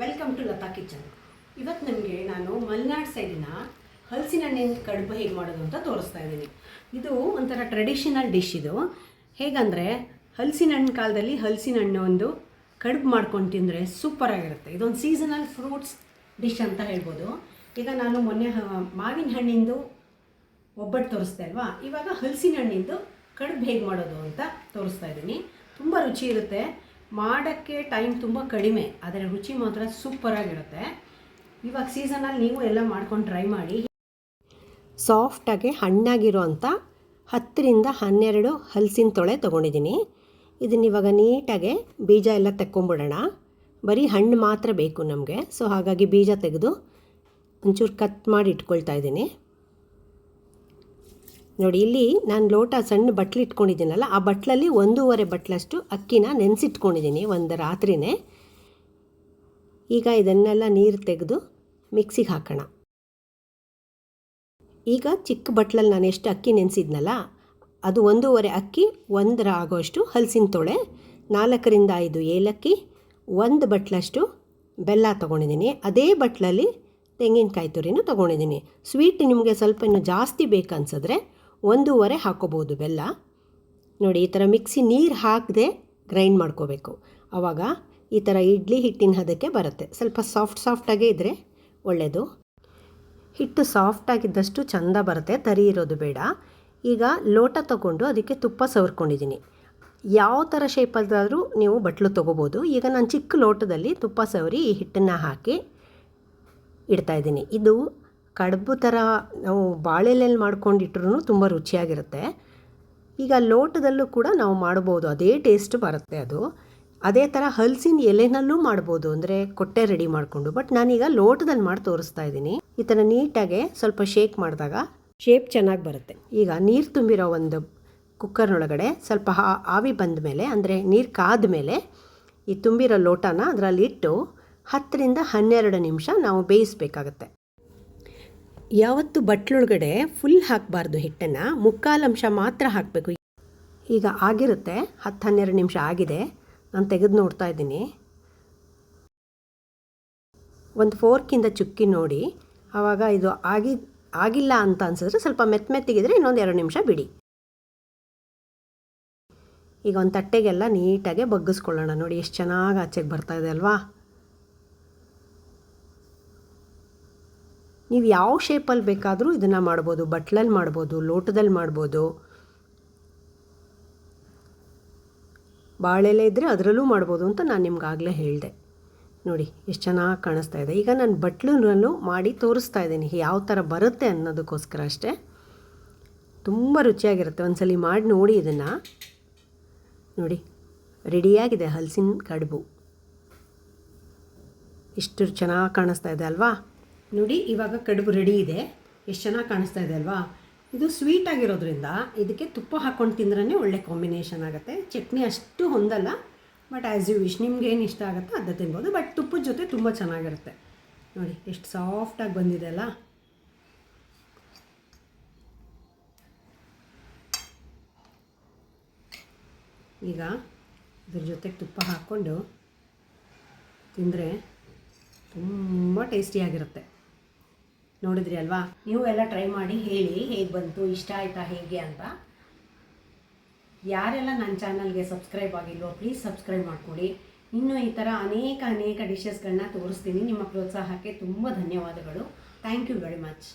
Welcome to Lata kitchen ಇವತ್ತು ನಿಮಗೆ ನಾನು ಮಲೆನಾಡ್ ಸೈಡಿನ ಹಲಸಿನ ಹಣ್ಣಿನ ಕಡುಬು ಹೇಗೆ ಮಾಡೋದು ಅಂತ ತೋರಿಸ್ತಾ ಇದ್ದೀನಿ. ಇದು ಒಂಥರ ಟ್ರೆಡಿಷನಲ್ ಡಿಶ್ ಇದು. ಹೇಗಂದರೆ ಹಲಸಿನ ಹಣ್ಣು ಕಾಲದಲ್ಲಿ ಹಲಸಿನ ಹಣ್ಣು ಒಂದು ಕಡುಬು ಮಾಡ್ಕೊಂಡು ತಿಂದರೆ ಸೂಪರಾಗಿರುತ್ತೆ ಇದೊಂದು ಸೀಸನಲ್ ಫ್ರೂಟ್ಸ್ ಡಿಶ್ ಅಂತ ಹೇಳ್ಬೋದು. ಈಗ ನಾನು ಮೊನ್ನೆ ಮಾವಿನ ಹಣ್ಣಿಂದು ಒಬ್ಬಟ್ಟು ತೋರಿಸ್ತಾ ಇಲ್ವಾ ಇವಾಗ ಹಲಸಿನ ಹಣ್ಣಿಂದು ಕಡುಬು ಹೇಗೆ ಮಾಡೋದು ಅಂತ ತೋರಿಸ್ತಾ ಇದ್ದೀನಿ. ತುಂಬ ರುಚಿ ಇರುತ್ತೆ. ಮಾಡೋಕ್ಕೆ ಟೈಮ್ ತುಂಬ ಕಡಿಮೆ, ಆದರೆ ರುಚಿ ಮಾತ್ರ ಸೂಪರಾಗಿರುತ್ತೆ ಇವಾಗ ಸೀಸನಲ್ಲಿ ನೀವು ಎಲ್ಲ ಮಾಡ್ಕೊಂಡು ಟ್ರೈ ಮಾಡಿ. ಸಾಫ್ಟಾಗಿ ಹಣ್ಣಾಗಿರೋ ಅಂಥ ಹತ್ತರಿಂದ ಹನ್ನೆರಡು ಹಲಸಿನ ತೊಳೆ ತೊಗೊಂಡಿದ್ದೀನಿ. ಇದನ್ನ ಇವಾಗ ನೀಟಾಗಿ ಬೀಜ ಎಲ್ಲ ತೆಕ್ಕೊಂಬಿಡೋಣ. ಬರೀ ಹಣ್ಣು ಮಾತ್ರ ಬೇಕು ನಮಗೆ ಸೊ ಹಾಗಾಗಿ ಬೀಜ ತೆಗೆದು ಒಂಚೂರು ಕಟ್ ಮಾಡಿ ಇಟ್ಕೊಳ್ತಾ ಇದ್ದೀನಿ. ನೋಡಿ, ಇಲ್ಲಿ ನಾನು ಲೋಟ ಸಣ್ಣ ಬಟ್ಲು ಇಟ್ಕೊಂಡಿದ್ದೀನಲ್ಲ, ಆ ಬಟ್ಲಲ್ಲಿ ಒಂದೂವರೆ ಬಟ್ಲಷ್ಟು ಅಕ್ಕಿನ ನೆನೆಸಿಟ್ಕೊಂಡಿದ್ದೀನಿ ಒಂದು ರಾತ್ರಿನೇ. ಈಗ ಇದನ್ನೆಲ್ಲ ನೀರು ತೆಗೆದು ಮಿಕ್ಸಿಗೆ ಹಾಕೋಣ. ಈಗ ಚಿಕ್ಕ ಬಟ್ಲಲ್ಲಿ ನಾನು ಎಷ್ಟು ಅಕ್ಕಿ ನೆನೆಸಿದ್ನಲ್ಲ, ಅದು ಒಂದೂವರೆ ಅಕ್ಕಿ, ಒಂದರ ಆಗೋಷ್ಟು ಹಲಸಿನ ತೊಳೆ, ನಾಲ್ಕರಿಂದ ಐದು ಏಲಕ್ಕಿ, ಒಂದು ಬಟ್ಲಷ್ಟು ಬೆಲ್ಲ ತೊಗೊಂಡಿದ್ದೀನಿ. ಅದೇ ಬಟ್ಲಲ್ಲಿ ತೆಂಗಿನಕಾಯಿ ತುರಿನೂ ತೊಗೊಂಡಿದ್ದೀನಿ. ಸ್ವೀಟ್ ನಿಮಗೆ ಸ್ವಲ್ಪ ಇನ್ನೂ ಜಾಸ್ತಿ ಬೇಕನ್ಸಿದ್ರೆ ಒಂದೂವರೆ ಹಾಕೋಬೋದು ಬೆಲ್ಲ. ನೋಡಿ, ಈ ಥರ ಮಿಕ್ಸಿ ನೀರು ಹಾಕದೆ ಗ್ರೈಂಡ್ ಮಾಡ್ಕೋಬೇಕು. ಆವಾಗ ಈ ಥರ ಇಡ್ಲಿ ಹಿಟ್ಟಿನ ಹದಕ್ಕೆ ಬರುತ್ತೆ. ಸ್ವಲ್ಪ ಸಾಫ್ಟ್ ಸಾಫ್ಟಾಗೇ ಇದ್ದರೆ ಒಳ್ಳೆಯದು ಹಿಟ್ಟು ಸಾಫ್ಟಾಗಿದ್ದಷ್ಟು ಚಂದ ಬರುತ್ತೆ, ತರಿ ಇರೋದು ಬೇಡ. ಈಗ ಲೋಟ ತಗೊಂಡು ಅದಕ್ಕೆ ತುಪ್ಪ ಸವರ್ಕೊಂಡಿದ್ದೀನಿ. ಯಾವ ಥರ ಶೇಪಲ್ಲಾದರೂ ನೀವು ಬಟ್ಲು ತೊಗೋಬೋದು. ಈಗ ನಾನು ಚಿಕ್ಕ ಲೋಟದಲ್ಲಿ ತುಪ್ಪ ಸವರಿ ಈ ಹಿಟ್ಟನ್ನು ಹಾಕಿ ಇಡ್ತಾಯಿದ್ದೀನಿ ಇದು ಕಡುಬು ಥರ ನಾವು ಬಾಳೆಲೆಲ್ಲಿ ಮಾಡ್ಕೊಂಡಿಟ್ರೂ ತುಂಬ ರುಚಿಯಾಗಿರುತ್ತೆ. ಈಗ ಲೋಟದಲ್ಲೂ ಕೂಡ ನಾವು ಮಾಡ್ಬೋದು, ಅದೇ ಟೇಸ್ಟ್ ಬರುತ್ತೆ ಅದು. ಅದೇ ಥರ ಹಲಸಿನ ಎಲೆನಲ್ಲೂ ಮಾಡ್ಬೋದು, ಅಂದರೆ ಕೊಟ್ಟೆ ರೆಡಿ ಮಾಡಿಕೊಂಡು. ಬಟ್ ನಾನೀಗ ಲೋಟದಲ್ಲಿ ಮಾಡಿ ತೋರಿಸ್ತಾ ಇದ್ದೀನಿ. ಈ ಥರ ನೀಟಾಗೆ ಸ್ವಲ್ಪ ಶೇಕ್ ಮಾಡಿದಾಗ ಶೇಪ್ ಚೆನ್ನಾಗಿ ಬರುತ್ತೆ. ಈಗ ನೀರು ತುಂಬಿರೋ ಒಂದು ಕುಕ್ಕರ್ನೊಳಗಡೆ ಸ್ವಲ್ಪ ಆವಿ ಬಂದ ಮೇಲೆ, ಅಂದರೆ ನೀರು ಕಾದ ಮೇಲೆ ಈ ತುಂಬಿರೋ ಲೋಟನ ಅದರಲ್ಲಿ ಇಟ್ಟು ಹತ್ತರಿಂದ ಹನ್ನೆರಡು ನಿಮಿಷ ನಾವು ಬೇಯಿಸಬೇಕಾಗತ್ತೆ. ಯಾವತ್ತು ಬಟ್ಲೊಳಗಡೆ ಫುಲ್ ಹಾಕಬಾರ್ದು ಹಿಟ್ಟನ್ನು ಮುಕ್ಕಾಲಂಶ ಮಾತ್ರ ಹಾಕಬೇಕು. ಈಗ ಆಗಿರುತ್ತೆ ಹತ್ತು ಹನ್ನೆರಡು ನಿಮಿಷ ಆಗಿದೆ. ನಾನು ತೆಗೆದು ನೋಡ್ತಾ ಇದ್ದೀನಿ. ಒಂದು ಫೋರ್ಕಿಂದ ಚುಕ್ಕಿ ನೋಡಿ. ಆವಾಗ ಇದು ಆಗಿ, ಆಗಿಲ್ಲ ಅಂತ ಅನ್ಸಿದ್ರೆ ಸ್ವಲ್ಪ ಮೆತ್ತ ಮೆತ್ತಿಗಿದ್ರೆ ಇನ್ನೊಂದು ಎರಡು ನಿಮಿಷ ಬಿಡಿ. ಈಗ ಒಂದು ತಟ್ಟೆಗೆಲ್ಲ ನೀಟಾಗೆ ಬಗ್ಗಿಸ್ಕೊಳ್ಳೋಣ. ನೋಡಿ, ಎಷ್ಟು ಚೆನ್ನಾಗಿ ಆಚೆಗೆ ಬರ್ತಾ ಇದೆ ಅಲ್ವಾ? ನೀವು ಯಾವ ಶೇಪಲ್ಲಿ ಬೇಕಾದರೂ ಇದನ್ನು ಮಾಡ್ಬೋದು, ಬಟ್ಲಲ್ಲಿ ಮಾಡ್ಬೋದು, ಲೋಟದಲ್ಲಿ ಮಾಡ್ಬೋದು. ಬಾಳೆಲೆ ಇದ್ದರೆ ಅದರಲ್ಲೂ ಮಾಡ್ಬೋದು ಅಂತ ನಾನು ನಿಮ್ಗಾಗಲೇ ಹೇಳಿದೆ. ನೋಡಿ, ಎಷ್ಟು ಚೆನ್ನಾಗಿ ಕಾಣಿಸ್ತಾ ಇದೆ. ಈಗ ನಾನು ಬಟ್ಲನ್ನು ಮಾಡಿ ತೋರಿಸ್ತಾ ಇದ್ದೀನಿ. ಯಾವ ಥರ ಬರುತ್ತೆ ಅನ್ನೋದಕ್ಕೋಸ್ಕರ ಅಷ್ಟೇ. ತುಂಬ ರುಚಿಯಾಗಿರುತ್ತೆ. ಒಂದ್ಸಲಿ ಮಾಡಿ ನೋಡಿ ಇದನ್ನು. ನೋಡಿ, ರೆಡಿಯಾಗಿದೆ ಹಲಸಿನ ಕಡುಬು. ಇಷ್ಟು ಚೆನ್ನಾಗಿ ಕಾಣಿಸ್ತಾ ಇದೆ ಅಲ್ವಾ? ನೋಡಿ, ಇವಾಗ ಕಡುಬು ರೆಡಿ ಇದೆ. ಎಷ್ಟು ಚೆನ್ನಾಗಿ ಕಾಣಿಸ್ತಾ ಇದೆ ಅಲ್ವಾ? ಇದು ಸ್ವೀಟ್ ಆಗಿರೋದ್ರಿಂದ ಇದಕ್ಕೆ ತುಪ್ಪ ಹಾಕ್ಕೊಂಡು ತಿಂದ್ರೇ ಒಳ್ಳೆ ಕಾಂಬಿನೇಷನ್ ಆಗುತ್ತೆ. ಚಟ್ನಿ ಅಷ್ಟು ಹೊಂದಲ್ಲ ಬಟ್ ಆ್ಯಸ್ ಯು ವಿಶ್ ನಿಮ್ಗೆ ಏನು ಇಷ್ಟ ಆಗುತ್ತೋ ಅದು ತಿನ್ಬೋದು. ಬಟ್ ತುಪ್ಪದ ಜೊತೆ ತುಂಬ ಚೆನ್ನಾಗಿರುತ್ತೆ. ನೋಡಿ, ಎಷ್ಟು ಸಾಫ್ಟಾಗಿ ಬಂದಿದೆ ಅಲ್ಲ? ಈಗ ಇದ್ರ ಜೊತೆಗೆ ತುಪ್ಪ ಹಾಕ್ಕೊಂಡು ತಿಂದರೆ ತುಂಬ ಟೇಸ್ಟಿಯಾಗಿರುತ್ತೆ ನೋಡಿದ್ರಿ ಅಲ್ವಾ? ನೀವು ಎಲ್ಲ ಟ್ರೈ ಮಾಡಿ ಹೇಳಿ, ಹೇಗೆ ಬಂತು, ಇಷ್ಟ ಆಯಿತಾ, ಹೇಗೆ ಅಂತ. ಯಾರೆಲ್ಲ ನನ್ನ ಚಾನಲ್ಗೆ ಸಬ್ಸ್ಕ್ರೈಬ್ ಆಗಿಲ್ವೋ ಪ್ಲೀಸ್ ಸಬ್ಸ್ಕ್ರೈಬ್ ಮಾಡ್ಕೊಳ್ಳಿ ಇನ್ನೂ ಈ ಥರ ಅನೇಕ ಅನೇಕ ಡಿಶಸ್ಗಳನ್ನ ತೋರಿಸ್ತೀನಿ. ನಿಮ್ಮ ಪ್ರೋತ್ಸಾಹಕ್ಕೆ ತುಂಬ ಧನ್ಯವಾದಗಳು. Thank you very much